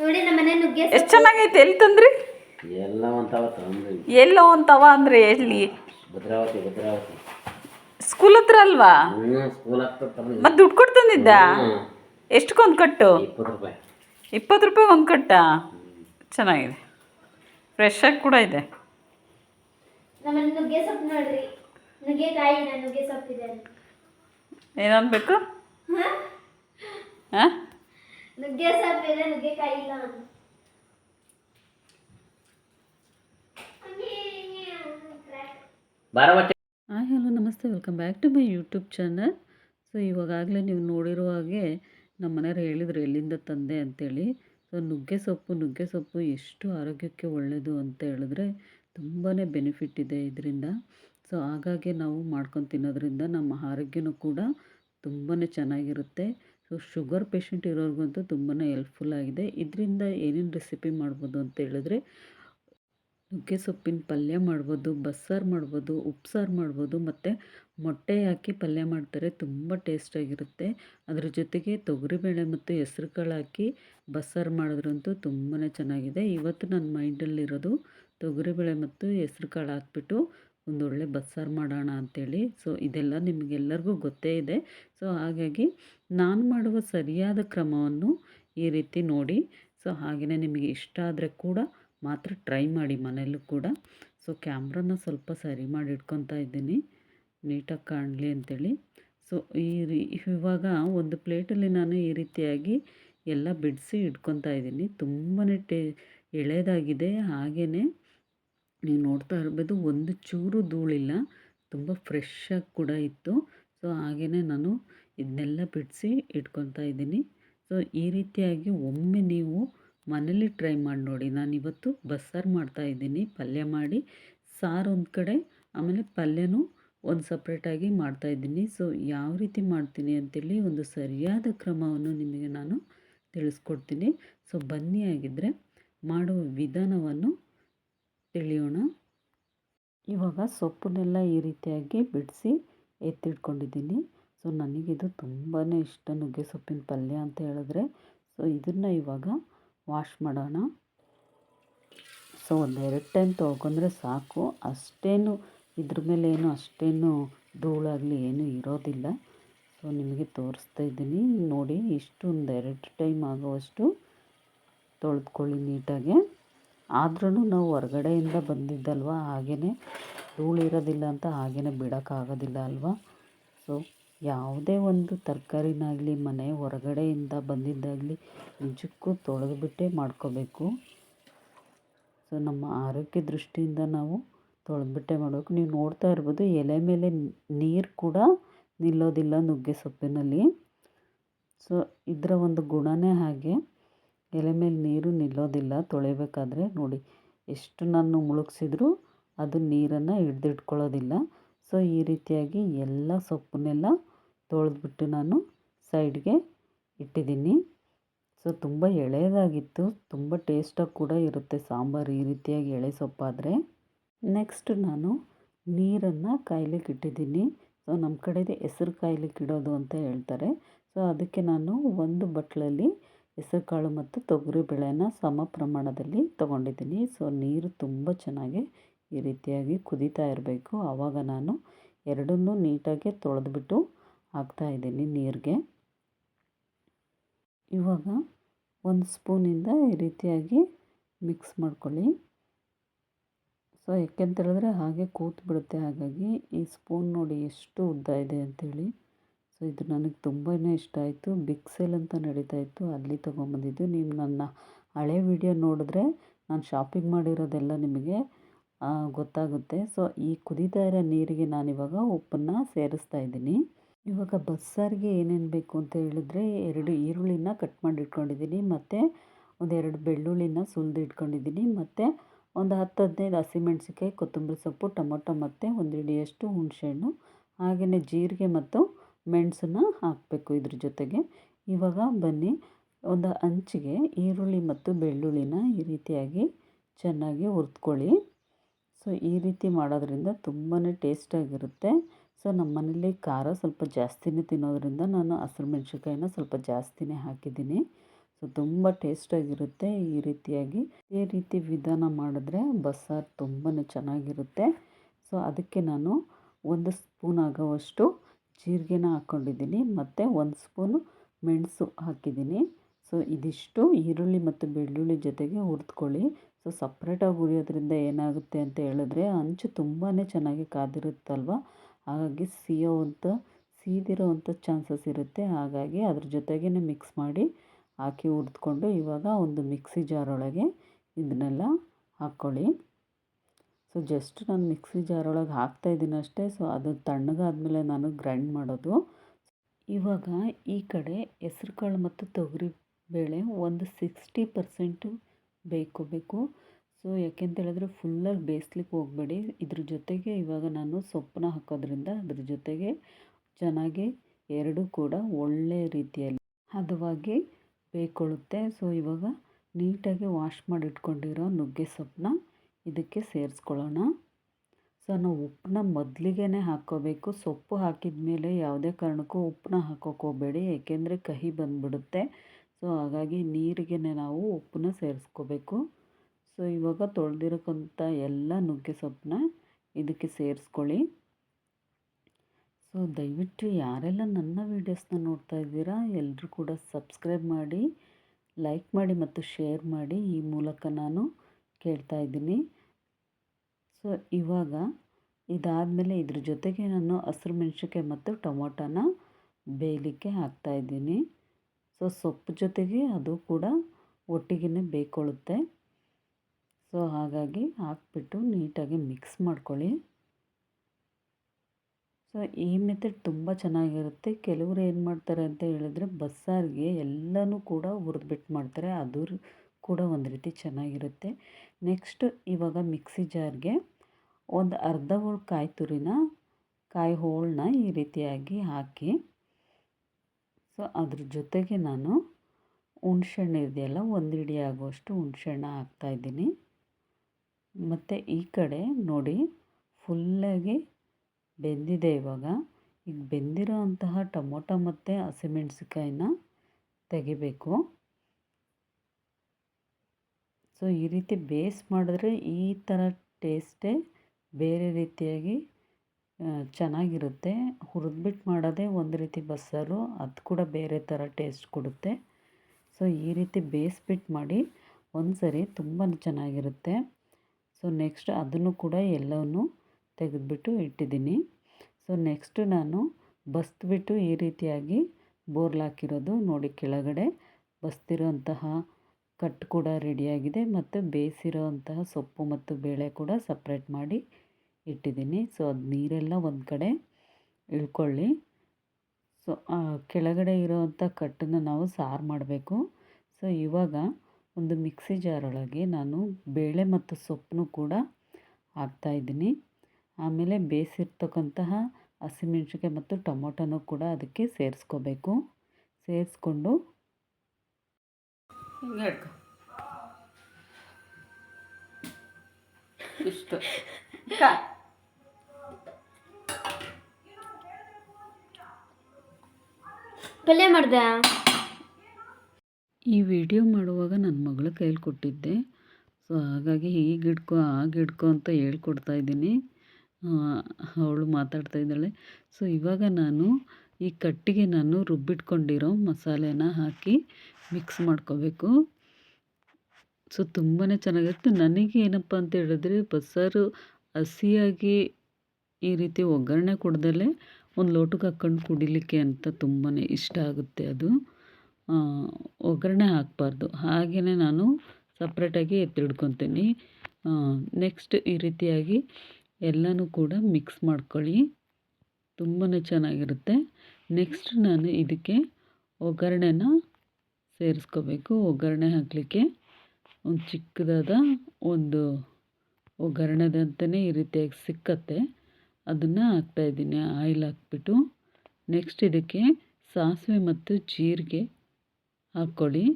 ನೋಡಿ ನಮ್ಮ ಮನೆ ನುಗ್ಗೆ ಎಷ್ಟು ಚೆನ್ನಾಗೈತೆ ಎಲ್ಲಿ ತಂದ್ರಿ? ಎಲ್ಲ ಒಂಥವ ತಂದ್ರಿ ಎಲ್ಲೋ ಒಂದು ತವ ಅಂದರೆ ಎಲ್ಲಿ? ಭದ್ರಾವತಿ ಭದ್ರಾವತಿ. ಸ್ಕೂಲ್ ಹತ್ರ ಅಲ್ವಾ? ಹ್ಞೂ ಸ್ಕೂಲ್ ಆಗ್ತದೆ ತಂದ್ರಿ ಮತ್ತೆ ದುಡ್ಡು ಕೊಟ್ಟು ತಂದಿದ್ದ? ಎಷ್ಟಕ್ಕೊಂದು ಕಟ್ಟು? ಇಪ್ಪತ್ತು ರೂಪಾಯಿ. ಇಪ್ಪತ್ತು ರೂಪಾಯಿ ಒಂದು ಕಟ್ಟ? ಚೆನ್ನಾಗಿದೆ. ಫ್ರೆಶ್ ಆಗಿ ಕೂಡ ಇದೆ. ನಮ್ಮ ನುಗ್ಗೆ ಸೊಪ್ಪು ನೋಡ್ರಿ. ನುಗ್ಗೆಕಾಯಿ ನುಗ್ಗೆ ಸೊಪ್ಪಿದೆ ಏನನ್ಬೇಕು ಹಾಂ? ನುಗ್ಗೆ ಬೇರೆ ನುಗ್ಗೆಕಾಯಿ ಇಲ್ಲ ಹಾಂ ಹಾಯ್ ಹಲೋ ನಮಸ್ತೆ. Welcome back to my YouTube channel. So ಇವಾಗಲೇ ನೀವು ನೋಡಿರೋ ಹಾಗೆ ನಮ್ಮ ಮನೆಯವ್ರು ಹೇಳಿದ್ರು ಎಲ್ಲಿಂದ ತಂದೆ ಅಂತೇಳಿ. ಸೊ ನುಗ್ಗೆ ಸೊಪ್ಪು ನುಗ್ಗೆ ಸೊಪ್ಪು ಎಷ್ಟು ಆರೋಗ್ಯಕ್ಕೆ ಒಳ್ಳೆಯದು ಅಂತ ಹೇಳಿದ್ರೆ ತುಂಬಾ ಬೆನಿಫಿಟ್ ಇದೆ ಇದರಿಂದ. ಸೊ ಹಾಗಾಗಿ ನಾವು ಮಾಡ್ಕೊಂಡು ತಿನ್ನೋದ್ರಿಂದ ನಮ್ಮ ಆರೋಗ್ಯನೂ ಕೂಡ ತುಂಬಾ ಚೆನ್ನಾಗಿರುತ್ತೆ. ಸೊ, ಶುಗರ್ ಪೇಷಂಟ್ ಇರೋರಿಗಂತೂ ತುಂಬಾ ಹೆಲ್ಪ್ಫುಲ್ ಆಗಿದೆ. ಇದರಿಂದ ಏನೇನು ರೆಸಿಪಿ ಮಾಡ್ಬೋದು ಅಂತ ಹೇಳಿದ್ರೆ, ನುಗ್ಗೆ ಸೊಪ್ಪಿನ ಪಲ್ಯ ಮಾಡ್ಬೋದು, ಬಸ್ಸಾರು ಮಾಡ್ಬೋದು, ಉಪ್ಸಾರು ಮಾಡ್ಬೋದು, ಮತ್ತು ಮೊಟ್ಟೆ ಹಾಕಿ ಪಲ್ಯ ಮಾಡ್ತಾರೆ. ತುಂಬ ಟೇಸ್ಟಾಗಿರುತ್ತೆ ಅದರ ಜೊತೆಗೆ ತೊಗರಿಬೇಳೆ ಮತ್ತು ಹೆಸ್ರು ಕಾಳು ಹಾಕಿ ಬಸ್ಸಾರು ಮಾಡಿದ್ರಂತೂ ತುಂಬಾ ಚೆನ್ನಾಗಿದೆ. ಇವತ್ತು ನನ್ನ ಮೈಂಡಲ್ಲಿರೋದು ತೊಗರಿಬೇಳೆ ಮತ್ತು ಹೆಸ್ರು ಕಾಳು ಹಾಕ್ಬಿಟ್ಟು ಒಂದೊಳ್ಳೆ ಬಸ್ಸಾರು ಮಾಡೋಣ ಅಂಥೇಳಿ ಸೊ, ಇದೆಲ್ಲ ನಿಮಗೆಲ್ಲರಿಗೂ ಗೊತ್ತೇ ಇದೆ. ಸೊ, ಹಾಗಾಗಿ ನಾನು ಮಾಡುವ ಸರಿಯಾದ ಕ್ರಮವನ್ನು ಈ ರೀತಿ ನೋಡಿ. ಸೊ, ಹಾಗೆಯೇ ನಿಮಗೆ ಇಷ್ಟ ಆದರೆ ಕೂಡ ಮಾತ್ರ ಟ್ರೈ ಮಾಡಿ ಮನೆಯಲ್ಲೂ ಕೂಡ. ಸೊ, ಕ್ಯಾಮ್ರಾನ ಸ್ವಲ್ಪ ಸರಿ ಮಾಡಿ ಇಟ್ಕೊತಾ ಇದ್ದೀನಿ. ನೀಟಾಗಿ ಕಾಣಲಿ ಅಂಥೇಳಿ ಸೊ, ಈ ರೀ, ಇವಾಗ ಒಂದು ಪ್ಲೇಟಲ್ಲಿ ನಾನು ಈ ರೀತಿಯಾಗಿ ಎಲ್ಲ ಬಿಡಿಸಿ ಇಟ್ಕೊತಾ ಇದ್ದೀನಿ. ತುಂಬಾ ಟೇ, ಎಳೆದಾಗಿದೆ. ಹಾಗೆಯೇ ನೀವು ನೋಡ್ತಾ ಇರ್ಬೋದು, ಒಂದು ಚೂರು ಧೂಳಿಲ್ಲ, ತುಂಬ ಫ್ರೆಶ್ಶಾಗಿ ಕೂಡ ಇತ್ತು. ಸೊ ಹಾಗೆಯೇ ನಾನು ಇದನ್ನೆಲ್ಲ ಬಿಡಿಸಿ ಇಟ್ಕೊತಾ ಇದ್ದೀನಿ. ಸೊ ಈ ರೀತಿಯಾಗಿ ಒಮ್ಮೆ ನೀವು ಮನೇಲಿ ಟ್ರೈ ಮಾಡಿ ನೋಡಿ. ನಾನು ಇವತ್ತು ಬಸ್ಸಾರು ಮಾಡ್ತಾಯಿದ್ದೀನಿ ಪಲ್ಯ ಮಾಡಿ. ಸಾರು ಒಂದು ಕಡೆ, ಆಮೇಲೆ ಪಲ್ಯನೂ ಒಂದು ಸಪ್ರೇಟಾಗಿ ಮಾಡ್ತಾಯಿದ್ದೀನಿ ಸೊ ಯಾವ ರೀತಿ ಮಾಡ್ತೀನಿ ಅಂತೇಳಿ ಒಂದು ಸರಿಯಾದ ಕ್ರಮವನ್ನು ನಿಮಗೆ ನಾನು ತಿಳಿಸ್ಕೊಡ್ತೀನಿ. ಸೊ ಬನ್ನಿ ಆಗಿದ್ದರೆ ಮಾಡುವ ವಿಧಾನವನ್ನು ತಿಳಿಯೋಣ. ಇವಾಗ ಸೊಪ್ಪನ್ನೆಲ್ಲ ಈ ರೀತಿಯಾಗಿ ಬಿಡಿಸಿ ಎತ್ತಿಟ್ಕೊಂಡಿದ್ದೀನಿ. ಸೊ, ನನಗಿದು ತುಂಬಾ ಇಷ್ಟ ನುಗ್ಗೆ ಸೊಪ್ಪಿನ ಪಲ್ಯ ಅಂತ ಹೇಳಿದ್ರೆ. ಸೊ, ಇದನ್ನು ಇವಾಗ ವಾಶ್ ಮಾಡೋಣ. ಸೊ, ಒಂದೆರಡು ಟೈಮ್ ತೊಗೊಂಡ್ರೆ ಸಾಕು. ಅಷ್ಟೇನು, ಇದ್ರ ಮೇಲೆ ಏನು ಅಷ್ಟೇನು ಧೂಳಾಗಲಿ ಏನು ಇರೋದಿಲ್ಲ. ಸೊ, ನಿಮಗೆ ತೋರಿಸ್ತಾ ಇದ್ದೀನಿ. ನೋಡಿ ಇಷ್ಟು ಒಂದು ಎರಡು ಟೈಮ್ ಆಗುವಷ್ಟು ತೊಳೆದ್ಕೊಳ್ಳಿ ನೀಟಾಗೆ. ಆದ್ರೂ ನಾವು ಹೊರ್ಗಡೆಯಿಂದ ಬಂದಿದ್ದಲ್ವ? ಹಾಗೆಯೇ ಧೂಳಿರೋದಿಲ್ಲ ಅಂತ ಹಾಗೆಯೇ ಬಿಡೋಕ್ಕಾಗೋದಿಲ್ಲ ಅಲ್ವಾ? ಸೊ ಯಾವುದೇ ಒಂದು ತರಕಾರಿನಾಗಲಿ, ಮನೆ ಹೊರಗಡೆಯಿಂದ ಬಂದಿದ್ದಾಗಲಿ ನಿಜಕ್ಕೂ ತೊಳೆದ್ಬಿಟ್ಟೇ ಮಾಡ್ಕೋಬೇಕು. ಸೊ ನಮ್ಮ ಆರೋಗ್ಯ ದೃಷ್ಟಿಯಿಂದ ನಾವು ತೊಳೆದ್ಬಿಟ್ಟೆ ಮಾಡಬೇಕು. ನೀವು ನೋಡ್ತಾ ಇರ್ಬೋದು, ಎಲೆ ಮೇಲೆ ನೀರು ಕೂಡ ನಿಲ್ಲೋದಿಲ್ಲ ನುಗ್ಗೆ ಸೊಪ್ಪಿನಲ್ಲಿ. ಸೊ ಇದರ ಒಂದು ಗುಣನೇ ಹಾಗೆ. ಎಲೆ ಮೇಲೆ ನೀರು ನಿಲ್ಲೋದಿಲ್ಲ, ತೊಳಿಬೇಕಾದ್ರೆ ನೋಡಿ. ಎಷ್ಟು ನಾನು ಮುಳುಗಿಸಿದ್ರೂ ಅದು ನೀರನ್ನು ಹಿಡ್ದಿಟ್ಕೊಳ್ಳೋದಿಲ್ಲ. ಸೊ, ಈ ರೀತಿಯಾಗಿ ಎಲ್ಲ ಸೊಪ್ಪನ್ನೆಲ್ಲ ತೊಳೆದ್ಬಿಟ್ಟು ನಾನು ಸೈಡ್ಗೆ ಇಟ್ಟಿದ್ದೀನಿ. ಸೊ, ತುಂಬ ಎಳೆಯದಾಗಿತ್ತು. ತುಂಬ ಟೇಸ್ಟಾಗಿ ಕೂಡ ಇರುತ್ತೆ ಸಾಂಬಾರು ಈ ರೀತಿಯಾಗಿ ಎಳೆ ಸೊಪ್ಪಾದರೆ. ನೆಕ್ಸ್ಟ್ ನಾನು ನೀರನ್ನು ಕಾಯ್ಲಿಕ್ಕೆ ಇಟ್ಟಿದ್ದೀನಿ. ಸೊ, ನಮ್ಮ ಕಡೆಗೆ ಹೆಸ್ರು ಕಾಯ್ಲಿಕ್ಕೆ ಇಡೋದು ಅಂತ ಹೇಳ್ತಾರೆ. ಸೊ, ಅದಕ್ಕೆ ನಾನು ಒಂದು ಬಟ್ಲಲ್ಲಿ ಹೆಸರು ಕಾಳು ಮತ್ತು ತೊಗರಿ ಬೇಳೆನ ಸಮ ಪ್ರಮಾಣದಲ್ಲಿ ತೊಗೊಂಡಿದ್ದೀನಿ. ಸೊ, ನೀರು ತುಂಬ ಚೆನ್ನಾಗಿ ಈ ರೀತಿಯಾಗಿ ಕುದೀತಾ ಇರಬೇಕು. ಆವಾಗ ನಾನು ಎರಡನ್ನೂ ನೀಟಾಗಿ ತೊಳೆದ್ಬಿಟ್ಟು ಹಾಕ್ತಾಯಿದ್ದೀನಿ ನೀರಿಗೆ. ಇವಾಗ ಒಂದು ಸ್ಪೂನಿಂದ ಈ ರೀತಿಯಾಗಿ ಮಿಕ್ಸ್ ಮಾಡ್ಕೊಳ್ಳಿ. ಸೊ ಯಾಕೆಂತ ಹೇಳಿದ್ರೆ ಹಾಗೆ ಕೂತ್ಬಿಡುತ್ತೆ. ಹಾಗಾಗಿ ಈ ಸ್ಪೂನ್ ನೋಡಿ ಎಷ್ಟು ಉದ್ದ ಇದೆ ಅಂಥೇಳಿ ಸೊ, ಇದು ನನಗೆ ತುಂಬಾ ಇಷ್ಟ ಆಯಿತು. ಬಿಗ್ ಸೇಲ್ ಅಂತ ನಡೀತಾ ಇತ್ತು. ಅಲ್ಲಿ ತೊಗೊಂಬಂದಿದ್ದು. ನೀವು ನನ್ನ ಹಳೆ ವಿಡಿಯೋ ನೋಡಿದ್ರೆ ನಾನು ಶಾಪಿಂಗ್ ಮಾಡಿರೋದೆಲ್ಲ ನಿಮಗೆ ಗೊತ್ತಾಗುತ್ತೆ. ಸೊ, ಈ ಕುದೀತಾ ಇರೋ ನೀರಿಗೆ ನಾನಿವಾಗ ಉಪ್ಪನ್ನು ಸೇರಿಸ್ತಾ ಇದ್ದೀನಿ. ಇವಾಗ ಬಸ್ಸಾರಿಗೆ ಏನೇನು ಬೇಕು ಅಂತ ಹೇಳಿದ್ರೆ ಎರಡು ಈರುಳ್ಳಿನ ಕಟ್ ಮಾಡಿ ಇಟ್ಕೊಂಡಿದ್ದೀನಿ ಮತ್ತು ಒಂದೆರಡು ಬೆಳ್ಳುಳ್ಳಿನ ಸುಲಿದು ಇಟ್ಕೊಂಡಿದ್ದೀನಿ ಮತ್ತು ಒಂದು ಹತ್ತು ಹದಿನೈದು ಹಸಿಮೆಣ್ಸಿಕಾಯಿ ಕೊತ್ತಂಬರಿ ಸೊಪ್ಪು, ಟೊಮೊಟೊ ಮತ್ತು ಒಂದು ಹಿಡಿಯಷ್ಟು ಹುಣಸೆಹಣ್ಣು ಹಾಗೆಯೇ ಜೀರಿಗೆ ಮತ್ತು ಮೆಣಸನ್ನ ಹಾಕಬೇಕು ಇದ್ರ ಜೊತೆಗೆ. ಇವಾಗ ಬನ್ನಿ, ಒಂದು ಹಂಚಿಗೆ ಈರುಳ್ಳಿ ಮತ್ತು ಬೆಳ್ಳುಳ್ಳಿನ ಈ ರೀತಿಯಾಗಿ ಚೆನ್ನಾಗಿ ಹುರ್ದ್ಕೊಳ್ಳಿ. ಸೊ, ಈ ರೀತಿ ಮಾಡೋದ್ರಿಂದ ತುಂಬಾ ಟೇಸ್ಟಾಗಿರುತ್ತೆ. ಸೊ, ನಮ್ಮ ಮನೇಲಿ ಖಾರ ಸ್ವಲ್ಪ ಜಾಸ್ತಿನೇ ತಿನ್ನೋದ್ರಿಂದ ನಾನು ಹಸಿರು ಮೆಣ್ಸಿನ್ಕಾಯಿನ ಸ್ವಲ್ಪ ಜಾಸ್ತಿನೇ ಹಾಕಿದ್ದೀನಿ. ಸೊ, ತುಂಬ ಟೇಸ್ಟಾಗಿರುತ್ತೆ ಈ ರೀತಿಯಾಗಿ. ಈ ರೀತಿ ವಿಧಾನ ಮಾಡಿದ್ರೆ ಬಸ್ಸಾರು ತುಂಬಾ ಚೆನ್ನಾಗಿರುತ್ತೆ. ಸೊ, ಅದಕ್ಕೆ ನಾನು ಒಂದು ಸ್ಪೂನ್ ಆಗೋವಷ್ಟು ಜೀರಿಗೆನ ಹಾಕ್ಕೊಂಡಿದ್ದೀನಿ ಮತ್ತು ಒಂದು ಸ್ಪೂನು ಮೆಣಸು ಹಾಕಿದ್ದೀನಿ. ಸೊ, ಇದಿಷ್ಟು ಈರುಳ್ಳಿ ಮತ್ತು ಬೆಳ್ಳುಳ್ಳಿ ಜೊತೆಗೆ ಹುರಿದ್ಕೊಳ್ಳಿ. ಸೊ, ಸಪ್ರೇಟಾಗಿ ಹುರಿಯೋದ್ರಿಂದ ಏನಾಗುತ್ತೆ ಅಂತ ಹೇಳಿದ್ರೆ ಅಂಚು ತುಂಬಾ ಚೆನ್ನಾಗಿ ಕಾದಿರುತ್ತಲ್ವ? ಹಾಗಾಗಿ ಸಿಯೋವಂಥ ಸೀದಿರೋವಂಥ ಚಾನ್ಸಸ್ ಇರುತ್ತೆ. ಹಾಗಾಗಿ ಅದ್ರ ಜೊತೆಗೇ ಮಿಕ್ಸ್ ಮಾಡಿ ಹಾಕಿ ಹುರಿದ್ಕೊಂಡು ಇವಾಗ ಒಂದು ಮಿಕ್ಸಿ ಜಾರೊಳಗೆ ಇದನ್ನೆಲ್ಲ ಹಾಕ್ಕೊಳ್ಳಿ. ಸೊ ಜಸ್ಟ್ ನಾನು ಮಿಕ್ಸಿ ಜಾರೊಳಗೆ ಹಾಕ್ತಾಯಿದ್ದೀನಿ ಅಷ್ಟೇ. ಸೊ ಅದು ತಣ್ಣಗಾದ್ಮೇಲೆ ನಾನು ಗ್ರೈಂಡ್ ಮಾಡೋದು. ಇವಾಗ ಈ ಕಡೆ ಹೆಸ್ರು ಕಾಳು ಮತ್ತು ತೊಗರಿ ಬೇಳೆ ಒಂದು ಸಿಕ್ಸ್ಟಿ ಪರ್ಸೆಂಟು ಬೇಯ್ಕೋಬೇಕು ಸೊ ಯಾಕೆಂತ ಹೇಳಿದ್ರೆ ಫುಲ್ಲಾಗಿ ಬೇಯಿಸ್ಲಿಕ್ಕೆ ಹೋಗಬೇಡಿ. ಇದ್ರ ಜೊತೆಗೆ ಇವಾಗ ನಾನು ಸೊಪ್ಪನ್ನ ಹಾಕೋದ್ರಿಂದ ಅದ್ರ ಜೊತೆಗೆ ಚೆನ್ನಾಗಿ ಎರಡೂ ಕೂಡ ಒಳ್ಳೆಯ ರೀತಿಯಲ್ಲಿ ಹದವಾಗಿ ಬೇಯ್ಕೊಳ್ಳುತ್ತೆ ಸೊ ಇವಾಗ ನೀಟಾಗಿ ವಾಶ್ ಮಾಡಿಟ್ಕೊಂಡಿರೋ ನುಗ್ಗೆ ಸೊಪ್ಪನ್ನ ಇದಕ್ಕೆ ಸೇರಿಸ್ಕೊಳ್ಳೋಣ. ಸೊ, ನಾವು ಉಪ್ಪನ್ನ ಮೊದಲಿಗೆ ಹಾಕ್ಕೋಬೇಕು. ಸೊಪ್ಪು ಹಾಕಿದ ಮೇಲೆ ಯಾವುದೇ ಕಾರಣಕ್ಕೂ ಉಪ್ಪನ್ನ ಹಾಕೋಕೆ ಹೋಗಬೇಡಿ, ಏಕೆಂದರೆ ಕಹಿ ಬಂದುಬಿಡುತ್ತೆ. ಸೊ, ಹಾಗಾಗಿ ನೀರಿಗೆ ನಾವು ಉಪ್ಪನ್ನ ಸೇರಿಸ್ಕೋಬೇಕು. ಸೊ, ಇವಾಗ ತೊಳೆದಿರೋಕ್ಕಂಥ ಎಲ್ಲ ನುಗ್ಗೆ ಸೊಪ್ಪನ್ನ ಇದಕ್ಕೆ ಸೇರಿಸ್ಕೊಳ್ಳಿ. ಸೊ, ದಯವಿಟ್ಟು ಯಾರೆಲ್ಲ ನನ್ನ ವೀಡಿಯೋಸ್ನ ನೋಡ್ತಾ ಇದ್ದೀರಾ ಎಲ್ಲರೂ ಕೂಡ ಸಬ್ಸ್ಕ್ರೈಬ್ ಮಾಡಿ, ಲೈಕ್ ಮಾಡಿ ಮತ್ತು ಶೇರ್ ಮಾಡಿ ಈ ಮೂಲಕ ನಾನು ಕೇಳ್ತಾ ಇದ್ದೀನಿ. ಸೊ, ಇವಾಗ ಇದಾದಮೇಲೆ ಇದ್ರ ಜೊತೆಗೆ ನಾನು ಹಸಿರು ಮೆಣಸಿನ್ಕಾಯಿ ಮತ್ತು ಟೊಮೊಟೊನ ಬೇಯಲಿಕ್ಕೆ ಹಾಕ್ತಾಯಿದ್ದೀನಿ ಸೊ, ಸೊಪ್ಪು ಜೊತೆಗೆ ಅದು ಕೂಡ ಒಟ್ಟಿಗೆ ಬೇಯ್ಕೊಳ್ಳುತ್ತೆ. ಸೊ, ಹಾಗಾಗಿ ಹಾಕ್ಬಿಟ್ಟು ನೀಟಾಗಿ ಮಿಕ್ಸ್ ಮಾಡ್ಕೊಳ್ಳಿ. ಸೊ, ಈ ಮೆಥಡ್ ತುಂಬ ಚೆನ್ನಾಗಿರುತ್ತೆ. ಕೆಲವರು ಏನು ಮಾಡ್ತಾರೆ ಅಂತ ಹೇಳಿದ್ರೆ ಬಸ್ಸಾರಿಗೆ ಎಲ್ಲನೂ ಕೂಡ ಹುರಿದ್ಬಿಟ್ಟು ಮಾಡ್ತಾರೆ. ಅದು ಕೂಡ ಒಂದು ರೀತಿ ಚೆನ್ನಾಗಿರುತ್ತೆ. ನೆಕ್ಸ್ಟ್ ಇವಾಗ ಮಿಕ್ಸಿ ಜಾರ್ಗೆ ಒಂದು ಅರ್ಧ ಹೋಳು ಕಾಯಿ ತುರಿನ ಕಾಯಿ ಹೋಳನ್ನ ಈ ರೀತಿಯಾಗಿ ಹಾಕಿ, ಸೊ ಅದ್ರ ಜೊತೆಗೆ ನಾನು ಹುಣ್ಸೆಹಣ್ಣು ಇದೆಯಲ್ಲ, ಒಂದು ಹಿಡಿ ಆಗುವಷ್ಟು ಹುಣ್ಸೆಹಣ್ಣು ಹಾಕ್ತಾಯಿದ್ದೀನಿ ಮತ್ತು ಈ ಕಡೆ ನೋಡಿ, ಫುಲ್ಲಾಗಿ ಬೆಂದಿದೆ ಇವಾಗ. ಈಗ ಬೆಂದಿರೋ ಅಂತಹ ಟೊಮೊಟೊ ಮತ್ತು ಹಸಿಮೆಣ್ಸಿಕಾಯಿನ ತೆಗಿಬೇಕು. ಸೊ ಈ ರೀತಿ ಬೇಸ್ ಮಾಡಿದ್ರೆ ಈ ಥರ ಟೇಸ್ಟೇ ಬೇರೆ ರೀತಿಯಾಗಿ ಚೆನ್ನಾಗಿರುತ್ತೆ. ಹುರಿದ್ಬಿಟ್ಟು ಮಾಡೋದೇ ಒಂದು ರೀತಿ ಬಸ್ಸಾರು, ಅದು ಕೂಡ ಬೇರೆ ಥರ ಟೇಸ್ಟ್ ಕೊಡುತ್ತೆ. ಸೊ, ಈ ರೀತಿ ಬೇಯಿಸ್ಬಿಟ್ಟು ಮಾಡಿ ಒಂದು ಸರಿ ತುಂಬ ಚೆನ್ನಾಗಿರುತ್ತೆ. ಸೊ, ನೆಕ್ಸ್ಟ್ ಅದನ್ನು ಕೂಡ ಎಲ್ಲವನ್ನೂ ತೆಗೆದುಬಿಟ್ಟು ಇಟ್ಟಿದ್ದೀನಿ. ಸೊ, ನೆಕ್ಸ್ಟು ನಾನು ಬಸ್ದ್ಬಿಟ್ಟು ಈ ರೀತಿಯಾಗಿ ಬೋರ್ಲಾಕಿರೋದು ನೋಡಿ ಕೆಳಗಡೆ. ಬಸ್ತಿರೋಂತಹ ಕಟ್ ಕೂಡ ರೆಡಿಯಾಗಿದೆ ಮತ್ತು ಬೇಯಿಸಿರೋ ಅಂತಹ ಸೊಪ್ಪು ಮತ್ತು ಬೇಳೆ ಕೂಡ ಸಪ್ರೇಟ್ ಮಾಡಿ ಇಟ್ಟಿದ್ದೀನಿ. ಸೊ ಅದು ನೀರೆಲ್ಲ ಒಂದು ಕಡೆ ಇಳ್ಕೊಳ್ಳಿ. ಸೊ ಕೆಳಗಡೆ ಇರೋವಂಥ ಕಟ್ಟನ್ನು ನಾವು ಸಾರು ಮಾಡಬೇಕು. ಸೊ ಇವಾಗ ಒಂದು ಮಿಕ್ಸಿ ಜಾರೊಳಗೆ ನಾನು ಬೇಳೆ ಮತ್ತು ಸೊಪ್ಪನ್ನು ಕೂಡ ಹಾಕ್ತಾಯಿದ್ದೀನಿ ಆಮೇಲೆ ಬೇಯಿಸಿರ್ತಕ್ಕಂತಹ ಹಸಿಮೆಣ್ಸಿನ್ಕಾಯಿ ಮತ್ತು ಟೊಮೊಟೊನೂ ಕೂಡ ಅದಕ್ಕೆ ಸೇರಿಸ್ಕೋಬೇಕು. ಸೇರಿಸ್ಕೊಂಡು ಹಿಂಗೆ ಇಷ್ಟು. ಪಲ್ಯ ಮಾಡ್ದೆ. ಈ ವಿಡಿಯೋ ಮಾಡುವಾಗ ನನ್ನ ಮಗಳ ಕೈಯಲ್ಲಿ ಕೊಟ್ಟಿದ್ದೆ. ಸೊ ಹಾಗಾಗಿ ಹೀಗೆ ಹಿಡ್ಕೊ ಆ ಅಂತ ಹೇಳ್ಕೊಡ್ತಾ ಇದ್ದೀನಿ. ಅವಳು ಮಾತಾಡ್ತಾ ಇದ್ದಾಳೆ. ಸೊ ಇವಾಗ ನಾನು ಈ ಕಟ್ಟಿಗೆ ನಾನು ರುಬ್ಬಿಟ್ಕೊಂಡಿರೋ ಮಸಾಲೆನ ಹಾಕಿ ಮಿಕ್ಸ್ ಮಾಡ್ಕೋಬೇಕು. ಸೊ ತುಂಬಾ ಚೆನ್ನಾಗಿರುತ್ತೆ. ನನಗೆ ಏನಪ್ಪ ಅಂತ ಹೇಳಿದ್ರೆ ಬಸ್ಸಾರು ಹಸಿಯಾಗಿ ಈ ರೀತಿ ಒಗ್ಗರಣೆ ಕೊಡ್ದಲೇ ಒಂದು ಲೋಟಕ್ಕೆ ಹಾಕ್ಕೊಂಡು ಕುಡಿಲಿಕ್ಕೆ ಅಂತ ತುಂಬಾ ಇಷ್ಟ ಆಗುತ್ತೆ ಅದು. ಒಗ್ಗರಣೆ ಹಾಕಬಾರ್ದು. ಹಾಗೆಯೇ ನಾನು ಸಪ್ರೇಟಾಗಿ ಎತ್ತಿಡ್ಕೊತೀನಿ. ನೆಕ್ಸ್ಟ್ ಈ ರೀತಿಯಾಗಿ ಎಲ್ಲನೂ ಕೂಡ ಮಿಕ್ಸ್ ಮಾಡ್ಕೊಳ್ಳಿ. ತುಂಬಾ ಚೆನ್ನಾಗಿರುತ್ತೆ. ನೆಕ್ಸ್ಟ್ ನಾನು ಇದಕ್ಕೆ ಒಗ್ಗರಣೆನ ಸೇರಿಸ್ಕೋಬೇಕು. ಒಗ್ಗರಣೆ ಹಾಕಲಿಕ್ಕೆ ಒಂದು ಚಿಕ್ಕದಾದ ಒಂದು ಒಗ್ಗರಣೆದಂತಲೇ ಈ ರೀತಿಯಾಗಿ ಸಿಕ್ಕತ್ತೆ. ಅದನ್ನು ಹಾಕ್ತಾಯಿದ್ದೀನಿ ಆಯಿಲ್ ಹಾಕ್ಬಿಟ್ಟು. ನೆಕ್ಸ್ಟ್ ಇದಕ್ಕೆ ಸಾಸಿವೆ ಮತ್ತು ಜೀರಿಗೆ ಹಾಕ್ಕೊಳ್ಳಿ.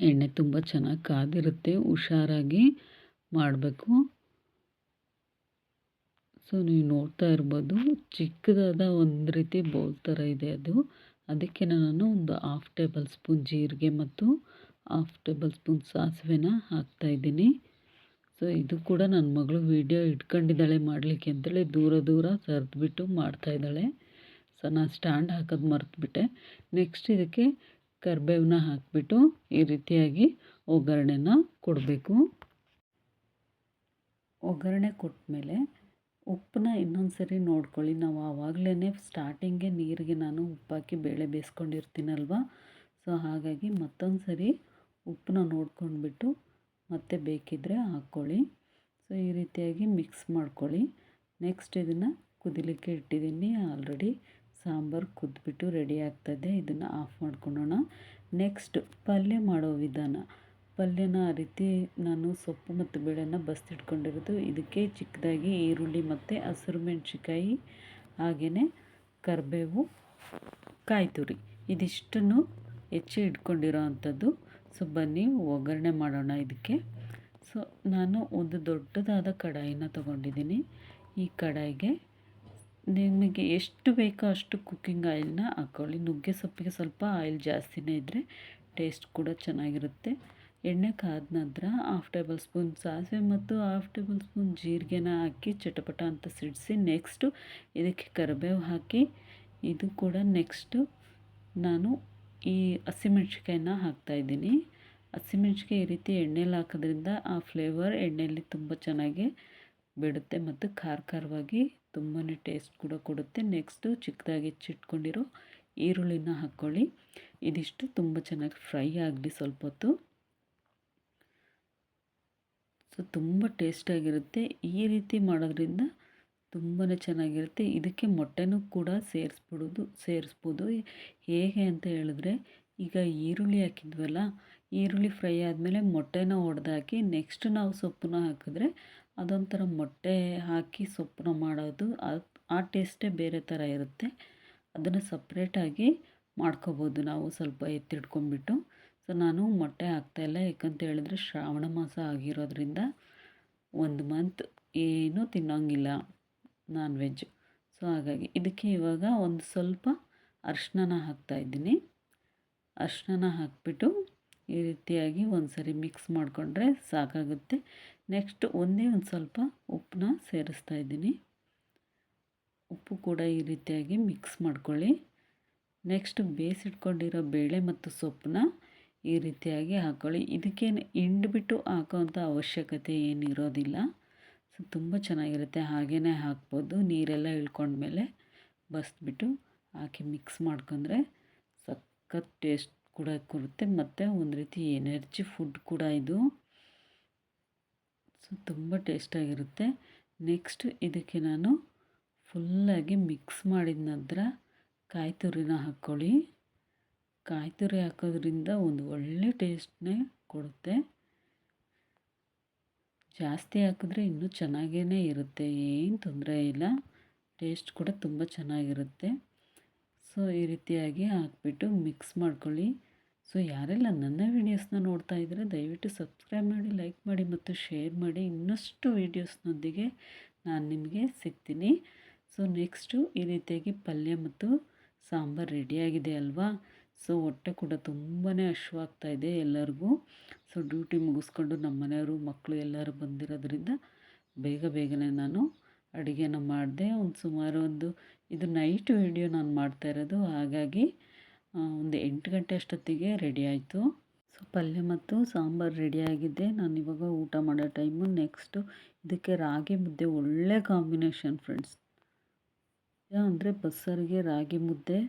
ಎಣ್ಣೆ ತುಂಬ ಚೆನ್ನಾಗಿ ಕಾದಿರುತ್ತೆ, ಹುಷಾರಾಗಿ ಮಾಡಬೇಕು. ಸೊ ನೀವು ನೋಡ್ತಾ ಇರ್ಬೋದು, ಚಿಕ್ಕದಾದ ಒಂದು ರೀತಿ ಬೌಲ್ ಥರ ಇದೆ ಅದು. ಅದಕ್ಕೆ ನಾನು ಒಂದು ಹಾಫ್ ಟೇಬಲ್ ಸ್ಪೂನ್ ಜೀರಿಗೆ ಮತ್ತು ಹಾಫ್ ಟೇಬಲ್ ಸ್ಪೂನ್ ಸಾಸಿವೆನ ಹಾಕ್ತಾಯಿದ್ದೀನಿ ಸೊ ಇದು ಕೂಡ ನನ್ನ ಮಗಳು ವೀಡಿಯೋ ಇಟ್ಕೊಂಡಿದ್ದಾಳೆ ಮಾಡಲಿಕ್ಕೆ ಅಂತೇಳಿ ದೂರ ದೂರ ಸರಿದ್ಬಿಟ್ಟು ಮಾಡ್ತಾಯಿದ್ದಾಳೆ ಸೊ ನಾನು ಸ್ಟ್ಯಾಂಡ್ ಹಾಕೋದು ಮರೆತುಬಿಟ್ಟೆ. ನೆಕ್ಸ್ಟ್ ಇದಕ್ಕೆ ಕರಿಬೇವನ್ನ ಹಾಕಿಬಿಟ್ಟು ಈ ರೀತಿಯಾಗಿ ಒಗ್ಗರಣೆನ ಕೊಡಬೇಕು. ಒಗ್ಗರಣೆ ಕೊಟ್ಟಮೇಲೆ ಉಪ್ಪನ್ನ ಇನ್ನೊಂದು ಸರಿ ನೋಡ್ಕೊಳ್ಳಿ. ನಾವು ಆವಾಗಲೇ ಸ್ಟಾರ್ಟಿಂಗೆ ನೀರಿಗೆ ನಾನು ಉಪ್ಪಾಕಿ ಬೇಳೆ ಬೇಯಿಸ್ಕೊಂಡಿರ್ತೀನಲ್ವ ಸೊ ಹಾಗಾಗಿ ಮತ್ತೊಂದು ಸರಿ ಉಪ್ಪನ್ನ ನೋಡ್ಕೊಂಡ್ಬಿಟ್ಟು ಮತ್ತೆ ಬೇಕಿದ್ದರೆ ಹಾಕ್ಕೊಳ್ಳಿ. ಸೊ ಈ ರೀತಿಯಾಗಿ ಮಿಕ್ಸ್ ಮಾಡ್ಕೊಳ್ಳಿ. ನೆಕ್ಸ್ಟ್ ಇದನ್ನು ಕುದಿಲಿಕ್ಕೆ ಇಟ್ಟಿದ್ದೀನಿ. ಆಲ್ರೆಡಿ ಸಾಂಬಾರು ಕುದ್ಬಿಟ್ಟು ರೆಡಿ ಆಗ್ತದೆ. ಇದನ್ನು ಆಫ್ ಮಾಡ್ಕೊಳ್ಳೋಣ ನೆಕ್ಸ್ಟ್ ಪಲ್ಯ ಮಾಡೋ ವಿಧಾನ. ಪಲ್ಯನ ಆ ರೀತಿ ನಾನು ಸೊಪ್ಪು ಮತ್ತು ಬೇಳೆನ ಬಸ್ತಿಟ್ಕೊಂಡಿರೋದು. ಇದಕ್ಕೆ ಚಿಕ್ಕದಾಗಿ ಈರುಳ್ಳಿ ಮತ್ತು ಹಸಿರು ಮೆಣಸಿಕಾಯಿ ಹಾಗೆಯೇ ಕರಿಬೇವು ಕಾಯಿ ತುರಿ ಇದಿಷ್ಟನ್ನು ಹೆಚ್ಚಿ ಇಟ್ಕೊಂಡಿರೋ ಅಂಥದ್ದು ಸೊ ಬನ್ನಿ, ಒಗ್ಗರಣೆ ಮಾಡೋಣ ಇದಕ್ಕೆ. ಸೊ ನಾನು ಒಂದು ದೊಡ್ಡದಾದ ಕಡಾಯಿನ ತೊಗೊಂಡಿದ್ದೀನಿ. ಈ ಕಡಾಯಿಗೆ ನಿಮಗೆ ಎಷ್ಟು ಬೇಕೋ ಅಷ್ಟು ಕುಕ್ಕಿಂಗ್ ಆಯಿಲ್ನ ಹಾಕ್ಕೊಳ್ಳಿ ನುಗ್ಗೆ ಸೊಪ್ಪಿಗೆ ಸ್ವಲ್ಪ ಆಯಿಲ್ ಜಾಸ್ತಿನೇ ಇದ್ದರೆ ಟೇಸ್ಟ್ ಕೂಡ ಚೆನ್ನಾಗಿರುತ್ತೆ. ಎಣ್ಣೆ ಕಾದ ನಂತರ ಹಾಫ್ ಟೇಬಲ್ ಸ್ಪೂನ್ ಸಾಸಿವೆ ಮತ್ತು ಹಾಫ್ ಟೇಬಲ್ ಸ್ಪೂನ್ ಜೀರಿಗೆನ ಹಾಕಿ ಚಟಪಟ ಅಂತ ಸಿಡಿಸಿ ನೆಕ್ಸ್ಟು ಇದಕ್ಕೆ ಕರಿಬೇವು ಹಾಕಿ. ಇದು ಕೂಡ ನೆಕ್ಸ್ಟು ನಾನು ಈ ಹಸಿಮೆಣ್ಸಿಕಾಯಿನ ಹಾಕ್ತಾಯಿದ್ದೀನಿ ಹಸಿಮೆಣ್ಸಿಕಾಯಿ ಈ ರೀತಿ ಎಣ್ಣೆಲಿ ಹಾಕೋದ್ರಿಂದ ಆ ಫ್ಲೇವರ್ ಎಣ್ಣೆಯಲ್ಲಿ ತುಂಬ ಚೆನ್ನಾಗಿ ಬಿಡುತ್ತೆ ಮತ್ತು ಖಾರ ಖಾರವಾಗಿ ತುಂಬಾ ಟೇಸ್ಟ್ ಕೂಡ ಕೊಡುತ್ತೆ. ನೆಕ್ಸ್ಟು ಚಿಕ್ಕದಾಗಿ ಹೆಚ್ಚಿಟ್ಕೊಂಡಿರೋ ಈರುಳ್ಳಿನ ಹಾಕ್ಕೊಳ್ಳಿ. ಇದಿಷ್ಟು ತುಂಬ ಚೆನ್ನಾಗಿ ಫ್ರೈ ಆಗಲಿ ಸ್ವಲ್ಪ ಹೊತ್ತು. ಸೊ, ತುಂಬ ಟೇಸ್ಟಾಗಿರುತ್ತೆ. ಈ ರೀತಿ ಮಾಡೋದ್ರಿಂದ ತುಂಬಾ ಚೆನ್ನಾಗಿರುತ್ತೆ. ಇದಕ್ಕೆ ಮೊಟ್ಟೆನೂ ಕೂಡ ಸೇರಿಸ್ಬಿಡೋದು, ಸೇರಿಸ್ಬೋದು. ಹೇಗೆ ಅಂತ ಹೇಳಿದ್ರೆ, ಈಗ ಈರುಳ್ಳಿ ಹಾಕಿದ್ವಲ್ಲ, ಈರುಳ್ಳಿ ಫ್ರೈ ಆದಮೇಲೆ ಮೊಟ್ಟೆನ ಒಡೆದಾಕಿ ನೆಕ್ಸ್ಟ್ ನಾವು ಸೊಪ್ಪನ್ನ ಹಾಕಿದ್ರೆ ಅದೊಂಥರ ಮೊಟ್ಟೆ ಹಾಕಿ ಸೊಪ್ಪನ್ನ ಮಾಡೋದು ಆ ಟೇಸ್ಟೇ ಬೇರೆ ಥರ ಇರುತ್ತೆ. ಅದನ್ನು ಸಪ್ರೇಟಾಗಿ ಮಾಡ್ಕೋಬೋದು ನಾವು ಸ್ವಲ್ಪ ಎತ್ತಿಟ್ಕೊಂಡ್ಬಿಟ್ಟು. ಸೊ, ನಾನು ಮೊಟ್ಟೆ ಹಾಕ್ತಾಯಿಲ್ಲ ಯಾಕಂತ ಹೇಳಿದ್ರೆ ಶ್ರಾವಣ ಮಾಸ ಆಗಿರೋದ್ರಿಂದ ಒಂದು ಮಂತ್ ಏನೂ ತಿನ್ನೋಂಗಿಲ್ಲ. ನಾನ್ ವೆಜ್ ಸೊ ಹಾಗಾಗಿ ಇದಕ್ಕೆ ಇವಾಗ ಒಂದು ಸ್ವಲ್ಪ ಅರ್ಶಿನ ಹಾಕ್ತಾಯಿದ್ದೀನಿ ಅರ್ಶಿನ ಹಾಕಿಬಿಟ್ಟು ಈ ರೀತಿಯಾಗಿ ಒಂದು ಸರಿ ಮಿಕ್ಸ್ ಮಾಡಿಕೊಂಡ್ರೆ ಸಾಕಾಗುತ್ತೆ. ನೆಕ್ಸ್ಟ್ ಒಂದೇ ಒಂದು ಸ್ವಲ್ಪ ಉಪ್ಪನ್ನ ಸೇರಿಸ್ತಾ ಇದ್ದೀನಿ. ಉಪ್ಪು ಕೂಡ ಈ ರೀತಿಯಾಗಿ ಮಿಕ್ಸ್ ಮಾಡ್ಕೊಳ್ಳಿ. ನೆಕ್ಸ್ಟ್ ಬೇಯಿಸಿಟ್ಕೊಂಡಿರೋ ಬೇಳೆ ಮತ್ತು ಸೊಪ್ಪನ್ನ ಈ ರೀತಿಯಾಗಿ ಹಾಕ್ಕೊಳ್ಳಿ ಇದಕ್ಕೇನು ಹಿಂಡ್ಬಿಟ್ಟು ಹಾಕೋವಂಥ ಅವಶ್ಯಕತೆ ಏನಿರೋದಿಲ್ಲ. ತುಂಬ ಚೆನ್ನಾಗಿರುತ್ತೆ ಹಾಗೇ ಹಾಕ್ಬೋದು. ನೀರೆಲ್ಲ ಇಳ್ಕೊಂಡ್ಮೇಲೆ ಬಸ್ಬಿಟ್ಟು ಹಾಕಿ ಮಿಕ್ಸ್ ಮಾಡ್ಕೊಂಡ್ರೆ ಸಖತ್ ಟೇಸ್ಟ್ ಕೂಡ ಕೊಡುತ್ತೆ. ಮತ್ತು ಒಂದು ರೀತಿ ಎನರ್ಜಿ ಫುಡ್ ಕೂಡ ಇದು. ಸೊ, ತುಂಬ ಟೇಸ್ಟಾಗಿರುತ್ತೆ. ನೆಕ್ಸ್ಟ್ ಇದಕ್ಕೆ ನಾನು ಫುಲ್ಲಾಗಿ ಮಿಕ್ಸ್ ಮಾಡಿದ ನಂತರ ಕಾಯಿ ತುರಿನ ಹಾಕ್ಕೊಳ್ಳಿ. ಕಾಯಿ ತುರಿ ಹಾಕೋದ್ರಿಂದ ಒಂದು ಒಳ್ಳೆ ಟೇಸ್ಟ್ನೇ ಕೊಡುತ್ತೆ. ಜಾಸ್ತಿ ಹಾಕಿದ್ರೆ ಇನ್ನೂ ಚೆನ್ನಾಗೇ ಇರುತ್ತೆ, ಏನು ತೊಂದರೆ ಇಲ್ಲ. ಟೇಸ್ಟ್ ಕೂಡ ತುಂಬ ಚೆನ್ನಾಗಿರುತ್ತೆ. ಸೊ ಈ ರೀತಿಯಾಗಿ ಹಾಕ್ಬಿಟ್ಟು ಮಿಕ್ಸ್ ಮಾಡ್ಕೊಳ್ಳಿ. ಸೊ ಯಾರೆಲ್ಲ ನನ್ನ ವೀಡಿಯೋಸ್ನ ನೋಡ್ತಾ ಇದ್ದರೆ ದಯವಿಟ್ಟು ಸಬ್ಸ್ಕ್ರೈಬ್ ಮಾಡಿ ಲೈಕ್ ಮಾಡಿ ಮತ್ತು ಶೇರ್ ಮಾಡಿ. ಇನ್ನಷ್ಟು ವೀಡಿಯೋಸ್ನೊಂದಿಗೆ ನಾನು ನಿಮಗೆ ಸಿಗ್ತೀನಿ. ಸೊ ನೆಕ್ಸ್ಟು ಈ ರೀತಿಯಾಗಿ ಪಲ್ಯ ಮತ್ತು ಸಾಂಬಾರು ರೆಡಿಯಾಗಿದೆ ಅಲ್ವಾ? ಸೊ ಹೊಟ್ಟೆ ಕೂಡ ತುಂಬಾ ಇದೆ ಎಲ್ಲರಿಗೂ. ಸೊ ಡ್ಯೂಟಿ ಮುಗಿಸ್ಕೊಂಡು ನಮ್ಮ ಮನೆಯವರು ಮಕ್ಕಳು ಎಲ್ಲರೂ ಬಂದಿರೋದ್ರಿಂದ ಬೇಗ ಬೇಗನೆ ನಾನು ಅಡುಗೆನ ಮಾಡಿದೆ. ಒಂದು ಸುಮಾರು ಒಂದು ಇದು ನೈಟ್ ವೀಡಿಯೋ ನಾನು ಮಾಡ್ತಾ ಇರೋದು. ಹಾಗಾಗಿ ಒಂದು ಎಂಟು ಗಂಟೆ ಅಷ್ಟೊತ್ತಿಗೆ ರೆಡಿ ಆಯಿತು. ಸೊ ಪಲ್ಯ ಮತ್ತು ಸಾಂಬಾರು ರೆಡಿಯಾಗಿದೆ ನಾನು ಇವಾಗ ಊಟ ಮಾಡೋ ಟೈಮು. ನೆಕ್ಸ್ಟು ಇದಕ್ಕೆ ರಾಗಿ ಮುದ್ದೆ. ಒಳ್ಳೆ ಕಾಂಬಿನೇಷನ್ ಫ್ರೆಂಡ್ಸ್. ಅಂದರೆ ಬಸ್ಸರಿಗೆ ರಾಗಿ ಮುದ್ದೆ.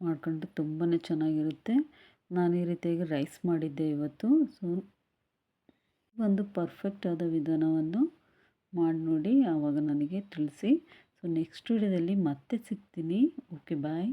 ಮಾಡ್ಕೊಂಡ್ರೆ ತುಂಬಾ ಚೆನ್ನಾಗಿರುತ್ತೆ. ನಾನು ಈ ರೀತಿಯಾಗಿ ರೈಸ್ ಮಾಡಿದ್ದೆ ಇವತ್ತು. ಸೊ ಒಂದು ಪರ್ಫೆಕ್ಟ್ ಆದ ವಿಧಾನವನ್ನು ಮಾಡಿ ನೋಡಿ, ಆವಾಗ ನನಗೆ ತಿಳಿಸಿ. ಸೊ ನೆಕ್ಸ್ಟ್ ವಿಡಿಯೋದಲ್ಲಿ ಮತ್ತೆ ಸಿಗ್ತೀನಿ. Okay bye